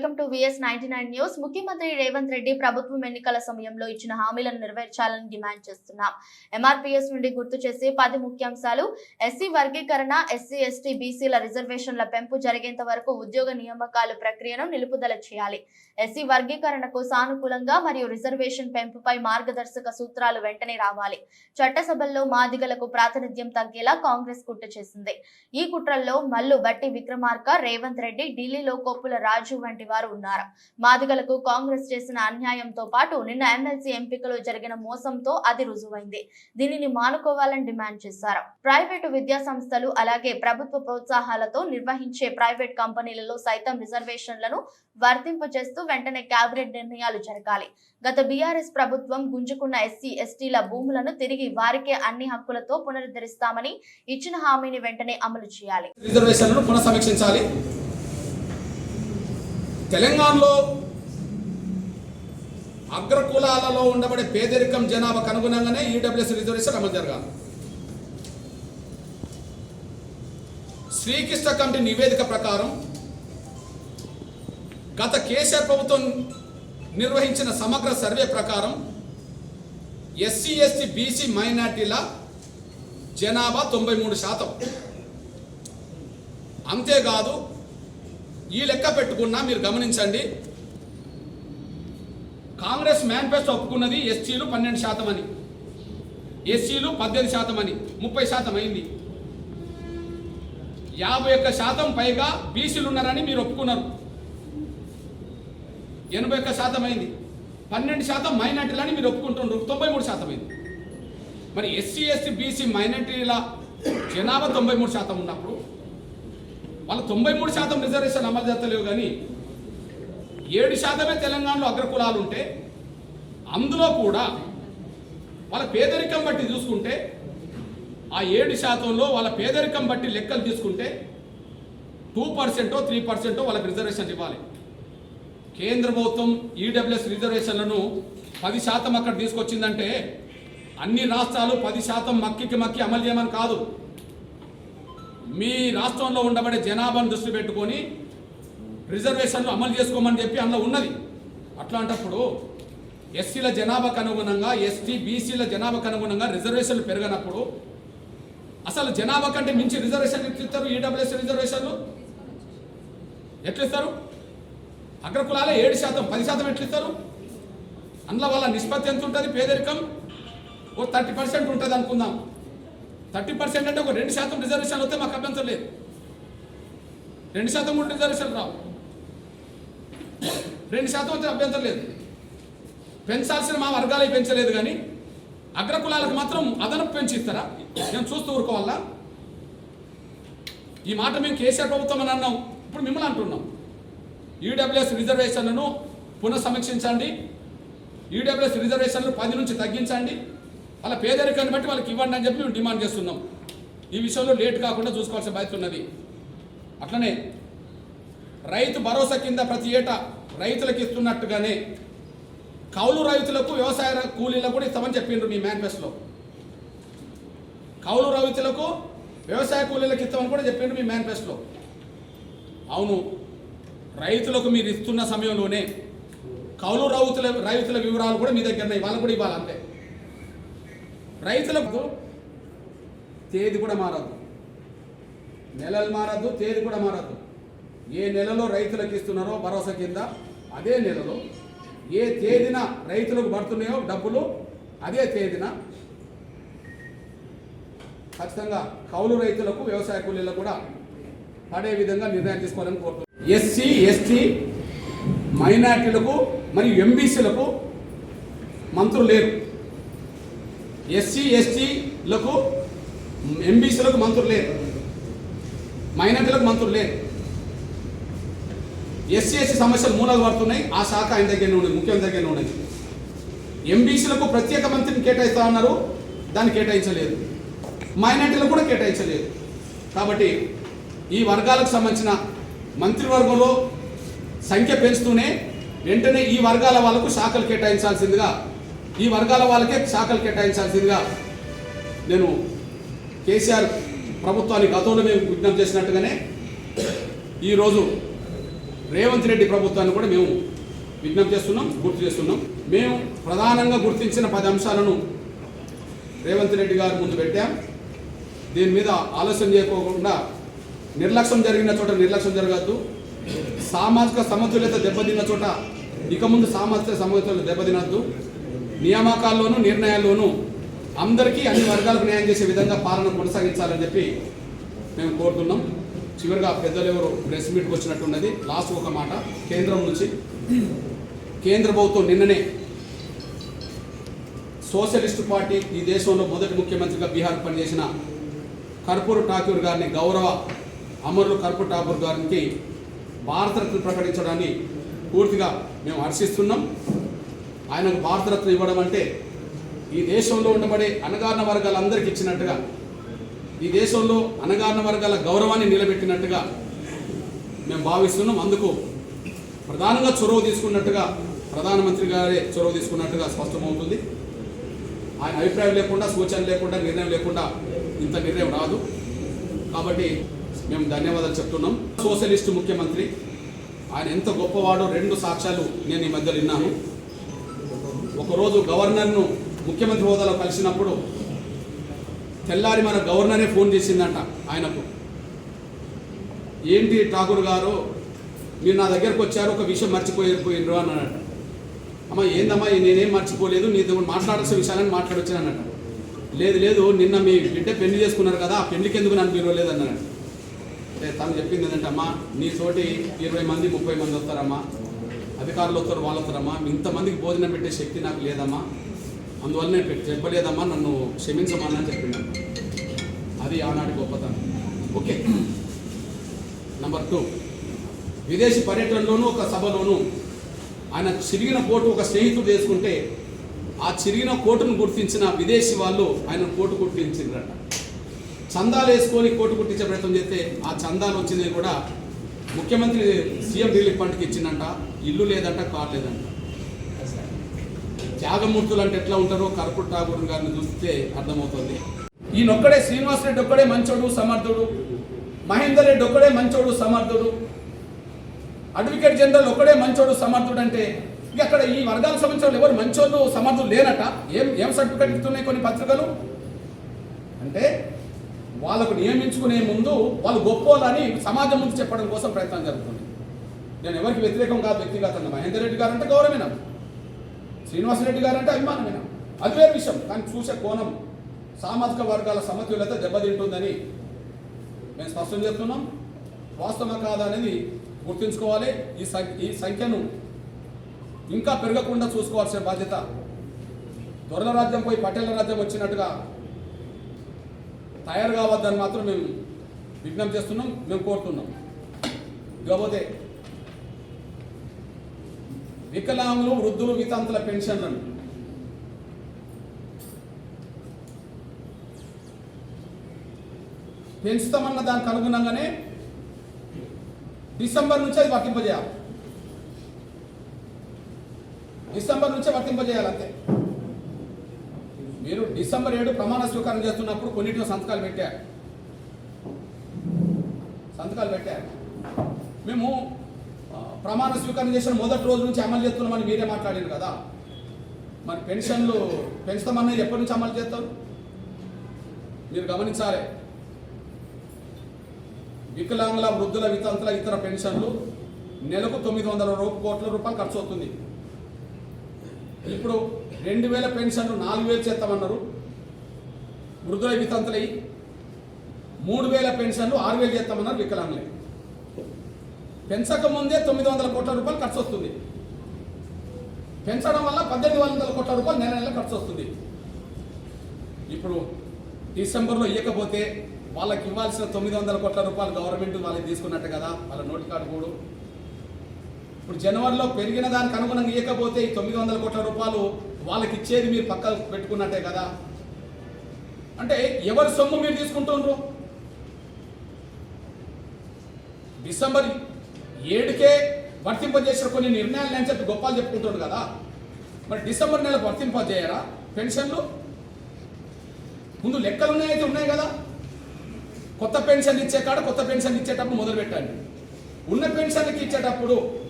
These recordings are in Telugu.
Welcome to VS ninety nine news. ముఖ్యమంత్రి రేవంత్ రెడ్డి ప్రభుత్వం ఎన్నికల సమయంలో ఇచ్చిన హామీలను నెరవేర్చాలని డిమాండ్ చేస్తున్నాం ఎంఆర్పీఎస్ నుండి గుర్తు చేసే పది ముఖ్యాంశాలు. ఎస్సీ వర్గీకరణ ఎస్సీ ఎస్టీ బీసీల రిజర్వేషన్ల పెంపు జరిగేంత వరకు ఉద్యోగ నియామకాలు ప్రక్రియను నిలుపుదల చేయాలి. ఎస్సీ వర్గీకరణకు సానుకూలంగా మరియు రిజర్వేషన్ పెంపుపై మార్గదర్శక సూత్రాలు వెంటనే రావాలి. చట్టసభల్లో మాదిగలకు ప్రాతినిధ్యం తగ్గేలా కాంగ్రెస్ కుట్ర చేసింది. ఈ కుట్రల్లో మల్లు బట్టి విక్రమార్క రేవంత్ రెడ్డి ఢిల్లీలో కొప్పుల రాజు వంటి వారు ఉన్నారు. మాదిగలకు కాంగ్రెస్ చేసిన అన్యాయంతో పాటు నిన్న ఎమ్మెల్సీ ఎంపికలో జరిగిన మోసంతో అది రుజువైంది. దీనిని మానుకోవాలని డిమాండ్ చేశారు. ప్రైవేటు విద్యా సంస్థలు అలాగే ప్రభుత్వ ప్రోత్సాహాలతో నిర్వహించే ప్రైవేట్ కంపెనీలలో సైతం రిజర్వేషన్లను వర్తింపచేస్తూ వెంటనే కేబినెట్ నిర్ణయాలు జరగాలి. గత బీఆర్ఎస్ ప్రభుత్వం గుంజుకున్న ఎస్సీ ఎస్టీల భూములను తిరిగి వారికే అన్ని హక్కులతో పునరుద్ధరిస్తామని ఇచ్చిన హామీని వెంటనే అమలు చేయాలి. రిజర్వేషన్లను పునఃసమీక్షించాలి. తెలంగాణలో అగ్రకులాలలో ఉండబడే పేదరికం జనాభాకు అనుగుణంగానే ఈడబ్ల్యూఎస్ రిజర్వేషన్ అమలు జరగాలి. శ్రీకృష్ణ కమిటీ నివేదిక ప్రకారం గత కేసీఆర్ ప్రభుత్వం నిర్వహించిన సమగ్ర సర్వే ప్రకారం ఎస్సీ ఎస్టీ బీసీ మైనార్టీల జనాభా తొంభై మూడు శాతం. అంతేకాదు ఈ లెక్క పెట్టుకున్నా మీరు గమనించండి. కాంగ్రెస్ మేనిఫెస్టో ఒప్పుకున్నది ఎస్సీలు పన్నెండు శాతం అని. ఎస్సీలు పద్దెనిమిది శాతం అని ముప్పై శాతం అయింది. యాభై ఒక్క శాతం పైగా బీసీలు ఉన్నారని మీరు ఒప్పుకున్నారు. ఎనభై ఒక్క శాతం అయింది. పన్నెండు శాతం మైనార్టీలని మీరు ఒప్పుకుంటున్నారు తొంభై మూడు శాతం అయింది. మరి ఎస్సీ ఎస్టీ బీసీ మైనార్టీల జనాభా తొంభై మూడు శాతం ఉన్నప్పుడు వాళ్ళు తొంభై మూడు శాతం రిజర్వేషన్ అమలు చేస్తలేవు కానీ ఏడు శాతమే తెలంగాణలో అగ్రకులాలు ఉంటే అందులో కూడా వాళ్ళ పేదరికం బట్టి చూసుకుంటే ఆ ఏడు శాతంలో వాళ్ళ పేదరికం బట్టి లెక్కలు తీసుకుంటే టూ పర్సెంటో త్రీ పర్సెంటో వాళ్ళకి రిజర్వేషన్ ఇవ్వాలి. కేంద్ర ప్రభుత్వం ఈడబ్ల్యూఎస్ రిజర్వేషన్లను పది శాతం అక్కడ తీసుకొచ్చిందంటే అన్ని రాష్ట్రాలు పది శాతం మక్కికి మక్కి అమలు చేయమని కాదు. మీ రాష్ట్రంలో ఉండబడే జనాభాను దృష్టి పెట్టుకొని రిజర్వేషన్లు అమలు చేసుకోమని చెప్పి అందులో ఉన్నది. అట్లాంటప్పుడు ఎస్సీల జనాభాకు అనుగుణంగా ఎస్టీ బీసీల జనాభాకు అనుగుణంగా రిజర్వేషన్లు పెరగనప్పుడు అసలు జనాభా కంటే మించి రిజర్వేషన్ ఎట్లా ఇస్తారు? ఈడబ్ల్యూఎస్ రిజర్వేషన్లు ఎట్లా ఇస్తారు? అగ్రకులాలే ఏడు శాతం పది శాతం ఎట్లా ఇస్తారు? అందులో వాళ్ళ నిష్పత్తి ఎంత ఉంటుంది? పేదరికం? ఓ థర్టీ పర్సెంట్ ఉంటుంది అనుకుందాం. థర్టీ పర్సెంట్ అంటే ఒక రెండు శాతం రిజర్వేషన్ వస్తే మాకు అభ్యంతరం లేదు. రెండు శాతం కూడా రిజర్వేషన్ రావు. రెండు శాతం వస్తే అభ్యంతరం లేదు. పెంచాల్సిన మా వర్గాలే పెంచలేదు కానీ అగ్రకులాలకు మాత్రం అదనపు పెంచి ఇస్తారా? మేము చూస్తూ ఊరుకోవాలా? ఈ మాట మేము కేసీఆర్ ప్రభుత్వం అని అన్నాం. ఇప్పుడు మిమ్మల్ని అంటున్నాం. ఈడబ్ల్యూఎస్ రిజర్వేషన్లను పునఃసమీక్షించండి. ఈడబ్ల్యూఎస్ రిజర్వేషన్లు పది నుంచి తగ్గించండి. వాళ్ళ పేదరికాన్ని బట్టి వాళ్ళకి ఇవ్వండి అని చెప్పి మేము డిమాండ్ చేస్తున్నాం. ఈ విషయంలో లేట్ కాకుండా చూసుకోవాల్సిన బాధ్యత ఉన్నది. అట్లనే రైతు భరోసా కింద ప్రతి ఏటా రైతులకు ఇస్తున్నట్టుగానే కౌలు రైతులకు వ్యవసాయ కూలీలకు కూడా ఇస్తామని చెప్పిండ్రు మీ మేనిఫెస్టోలో కౌలు రైతులకు వ్యవసాయ కూలీలకు ఇస్తామని కూడా చెప్పిండ్రు మీ మేనిఫెస్టోలో అవును రైతులకు మీరు ఇస్తున్న సమయంలోనే కౌలు రైతుల రైతుల వివరాలు కూడా మీ దగ్గర ఉన్నాయి వాళ్ళకు కూడా ఇవ్వాలి రైతులకు తేదీ కూడా మారదు. నెలలు మారద్దు తేదీ కూడా మారద్దు ఏ నెలలో రైతులకు ఇస్తున్నారో భరోసా కింద అదే నెలలో ఏ తేదీన రైతులకు పడుతున్నాయో డబ్బులు అదే తేదీన ఖచ్చితంగా కౌలు రైతులకు వ్యవసాయ కూలీలకు కూడా పడే విధంగా నిర్ణయం తీసుకోవాలని కోరుతున్నాం. ఎస్సీ ఎస్టీ మైనార్టీలకు మరియు ఎంబీసీలకు మంత్రులు లేరు. ఎస్సీ ఎస్టీలకు ఎంబీసీలకు మంత్రులు లేరు. మైనార్టీలకు మంత్రులు లేరు. ఎస్సీ ఎస్సీ సమస్యలు మూలాలు పడుతున్నాయి. ఆ శాఖ ఆయన దగ్గర ఉన్నది ముఖ్యమంత్రి దగ్గర ఉన్నది. ఎంబీసీలకు ప్రత్యేక మంత్రిని కేటాయిస్తా ఉన్నారు దాన్ని కేటాయించలేదు. మైనార్టీలకు కూడా కేటాయించలేదు. కాబట్టి ఈ వర్గాలకు సంబంధించిన మంత్రివర్గంలో సంఖ్య పెంచుతూనే వెంటనే ఈ వర్గాల వాళ్ళకు శాఖలు కేటాయించాల్సిందిగా ఈ వర్గాల వాళ్ళకే శాఖలు కేటాయించాల్సిందిగా నేను కేసీఆర్ ప్రభుత్వానికి గతంలో మేము విజ్ఞప్తి చేసినట్టుగానే ఈరోజు రేవంత్ రెడ్డి ప్రభుత్వాన్ని కూడా మేము విజ్ఞప్తి చేస్తున్నాం గుర్తు చేస్తున్నాం. మేము ప్రధానంగా గుర్తించిన పది అంశాలను రేవంత్ రెడ్డి గారి ముందు పెట్టాం. దీని మీద ఆలస్యం చేయకోకుండా నిర్లక్ష్యం జరిగిన చోట నిర్లక్ష్యం జరగద్దు. సామాజిక సమతుల్యత దెబ్బతిన్న చోట ఇక ముందు సామాజిక సమతుల్యత దెబ్బతినద్దు. నియామకాల్లోనూ నిర్ణయాల్లోనూ అందరికీ అన్ని వర్గాలకు న్యాయం చేసే విధంగా పాలన కొనసాగించాలని చెప్పి మేము కోరుతున్నాం. చివరిగా పెద్దలు ఎవరు ప్రెస్ మీట్కి వచ్చినట్టున్నది. లాస్ట్ ఒక మాట. కేంద్రం నుంచి కేంద్ర ప్రభుత్వం నిన్ననే సోషలిస్టు పార్టీ ఈ దేశంలో మొదటి ముఖ్యమంత్రిగా బీహార్ పనిచేసిన కర్పూర్ ఠాకూర్ గారిని గౌరవ అమరులు కర్పూర్ ఠాకూర్ గారికి భారతరత్న ప్రకటించడాన్ని పూర్తిగా మేము హర్షిస్తున్నాం. ఆయనకు భారతరత్న ఇవ్వడం అంటే ఈ దేశంలో ఉండబడే అనగారిన వర్గాలందరికీ ఇచ్చినట్టుగా ఈ దేశంలో అనగారిన వర్గాల గౌరవాన్ని నిలబెట్టినట్టుగా మేము భావిస్తున్నాం. అందుకు ప్రధానంగా చొరవ తీసుకున్నట్టుగా ప్రధానమంత్రి గారే చొరవ తీసుకున్నట్టుగా స్పష్టమవుతుంది. ఆయన అభిప్రాయం లేకుండా సూచన లేకుండా నిర్ణయం లేకుండా ఇంత నిర్ణయం రాదు. కాబట్టి మేము ధన్యవాదాలు చెప్తున్నాం. సోషలిస్ట్ ముఖ్యమంత్రి ఆయన ఎంత గొప్పవాడో రెండు సాక్ష్యాలు నేను ఈ మధ్య విన్నాను. ఒకరోజు గవర్నర్ను ముఖ్యమంత్రి హోదాలో కలిసినప్పుడు తెల్లారి మన గవర్నరే ఫోన్ చేసిందంట ఆయనకు. ఏంటి ఠాకూర్ గారు? మీరు నా దగ్గరకు వచ్చారు ఒక విషయం మర్చిపోయిపోయినరు అన్నాడట. అమ్మ ఏందమ్మా నేనేం మర్చిపోలేదు నీతో మాట్లాడాల్సిన విషయాలని మాట్లాడొచ్చాను అన్నట్టు లేదు లేదు నిన్న మీ బిడ్డ పెళ్ళి చేసుకున్నారు కదా ఆ పెళ్ళికి ఎందుకు నన్ను పిలవలేదు అన్నాడు అంటే తను చెప్పింది ఏంటంటే అమ్మా నీతోటి ఇరవై మంది ముప్పై మంది వస్తారమ్మా. అధికారులు వస్తారు వాళ్ళు వస్తారమ్మా. ఇంతమందికి భోజనం పెట్టే శక్తి నాకు లేదమ్మా. అందువల్ల నేను చెప్పలేదమ్మా నన్ను క్షమించమని అని చెప్పిండు అది ఆనాటి గొప్పతనం. ఓకే. నంబర్ టూ విదేశీ పర్యటనలోనూ ఒక సభలోనూ ఆయన చిరిగిన కోటు ఒక స్నేహితుడు వేసుకుంటే ఆ చిరిగిన కోటును గుర్తించిన విదేశీ వాళ్ళు ఆయన కోటు కుట్టించిండ్రట చందాలు వేసుకొని కోటు కుట్టించే ప్రయత్నం చేస్తే ఆ చందాలు వచ్చింది కూడా ముఖ్యమంత్రి సీఎం రిలీఫ్ ఫండ్కి ఇచ్చిందంట ఇల్లు లేదంట కార్ లేదంట. త్యాగమూర్తులు అంటే ఎట్లా ఉంటారో కర్పూర్ ఠాగూర్ గారిని చూస్తే అర్థమవుతుంది. ఈయనొక్కడే శ్రీనివాస్ రెడ్డి ఒక్కడే మంచోడు సమర్థుడు. మహేందర్ రెడ్డి ఒక్కడే మంచోడు సమర్థుడు. అడ్వకేట్ జనరల్ ఒక్కడే మంచోడు సమర్థుడు అంటే ఇక అక్కడ ఈ వర్గాలకు సంబంధించిన ఎవరు మంచోళ్ళు సమర్థులు లేనట ఏం ఏం సర్టిఫికేట్ ఇస్తున్నాయి కొన్ని పత్రికలు? అంటే వాళ్ళకు నియమించుకునే ముందు వాళ్ళు గొప్పోళ్ళని సమాజం ముందు చెప్పడం కోసం ప్రయత్నం జరుగుతుంది. నేను ఎవరికి వ్యతిరేకం కాదు వ్యక్తిగతంగా. మహేందర్ రెడ్డి గారు అంటే గౌరవమేనా. శ్రీనివాసరెడ్డి గారు అంటే అభిమానమేనా. అది వేరే విషయం. కానీ చూసే కోణం సామాజిక వర్గాల సమతుల్యత దెబ్బతింటుందని మేము స్పష్టం చేస్తున్నాం. వాస్తవం కాదా అనేది గుర్తుంచుకోవాలి. ఈ సంఖ్య ఈ సంఖ్యను ఇంకా పెరగకుండా చూసుకోవాల్సిన బాధ్యత. దొరల రాజ్యం పోయి పటేల రాజ్యం వచ్చినట్టుగా తయారు కావద్దని మాత్రం మేము విజ్ఞప్తి చేస్తున్నాం మేము కోరుతున్నాం. ఇకపోతే వికలాంగులు వృద్ధులు వితంతుల పెన్షన్లను పెంచుతామన్న దానికి అనుగుణంగానే డిసెంబర్ నుంచి అది వర్తింపజేయాలి. డిసెంబర్ నుంచే వర్తింపజేయాలి అంతే. నేను డిసెంబర్ ఏడు ప్రమాణ స్వీకారం చేస్తున్నప్పుడు కొన్నిటిలో సంతకాలు పెట్టారు సంతకాలు పెట్టారు మేము ప్రమాణ స్వీకారం చేసిన మొదటి రోజు నుంచి అమలు చేస్తున్నామని మీరే మాట్లాడారు కదా. మరి పెన్షన్లు పెంచుతామన్నది ఎప్పటి నుంచి అమలు చేస్తారు? మీరు గమనించాలి. వికలాంగుల వృద్ధుల వితంతుల ఇతర పెన్షన్లు నెలకు తొమ్మిది వందల కోట్ల రూపాయలు ఖర్చు అవుతుంది. ఇప్పుడు రెండు వేల పెన్షన్లు నాలుగు వేలు చేస్తామన్నారు. వృద్ధుల వితంతులై మూడు వేల పెన్షన్లు ఆరు వేలు చేస్తామన్నారు వికలాంగులై. పెంచక ముందే తొమ్మిది వందల కోట్ల రూపాయలు ఖర్చు వస్తుంది పెంచడం వల్ల పద్దెనిమిది వందల కోట్ల రూపాయలు నెల నెల ఖర్చు వస్తుంది ఇప్పుడు డిసెంబర్లో ఇవ్వకపోతే వాళ్ళకి ఇవ్వాల్సిన తొమ్మిది వందల కోట్ల రూపాయలు గవర్నమెంట్ వాళ్ళకి తీసుకున్నట్టు కదా వాళ్ళ నోటి కార్డు కూడా ఇప్పుడు జనవరిలో పెరిగిన దానికి అనుగుణంగా ఇవ్వకపోతే ఈ తొమ్మిది వందల కోట్ల రూపాయలు వాళ్ళకి ఇచ్చేది మీరు పక్క పెట్టుకున్నట్టే కదా? అంటే ఎవరి సొమ్ము మీరు తీసుకుంటుండ్రు? డిసెంబర్ ఏడుకే వర్తింపజేసిన కొన్ని నిర్ణయాలు నేను చెప్పి గొప్పలు చెప్పుకుంటాడు కదా. మరి డిసెంబర్ నెల వర్తింపజేయరా? పెన్షన్లు? ముందు లెక్కలు ఉన్నాయైతే ఉన్నాయి కదా. కొత్త పెన్షన్ ఇచ్చే కాడ కొత్త పెన్షన్ ఇచ్చేటప్పుడు మొదలు పెట్టండి. ఉన్న పెన్షన్కి ఇచ్చేటప్పుడు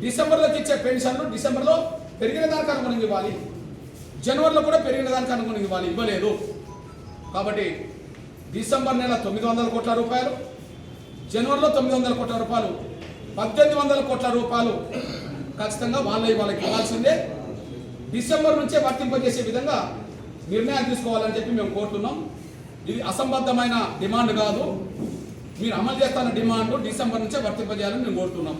డిసెంబర్లోకి ఇచ్చే పెన్షన్లు డిసెంబర్లో పెరిగిన దానికి అనుగుణంగా ఇవ్వాలి. జనవరిలో కూడా పెరిగిన దానికి అనుగుణంగా ఇవ్వాలి. ఇవ్వలేదు. కాబట్టి డిసెంబర్ నెల తొమ్మిది వందల కోట్ల రూపాయలు జనవరిలో తొమ్మిది వందల కోట్ల రూపాయలు పద్దెనిమిది వందల కోట్ల రూపాయలు ఖచ్చితంగా వాళ్ళ వాళ్ళకి ఇవ్వాల్సిందే. డిసెంబర్ నుంచే వర్తింపజేసే విధంగా నిర్ణయాలు తీసుకోవాలని చెప్పి మేము కోరుతున్నాం. ఇది అసంబద్ధమైన డిమాండ్ కాదు. మీరు అమలు చేస్తున్న డిమాండ్ డిసెంబర్ నుంచే వర్తింపజేయాలని మేము కోరుతున్నాం.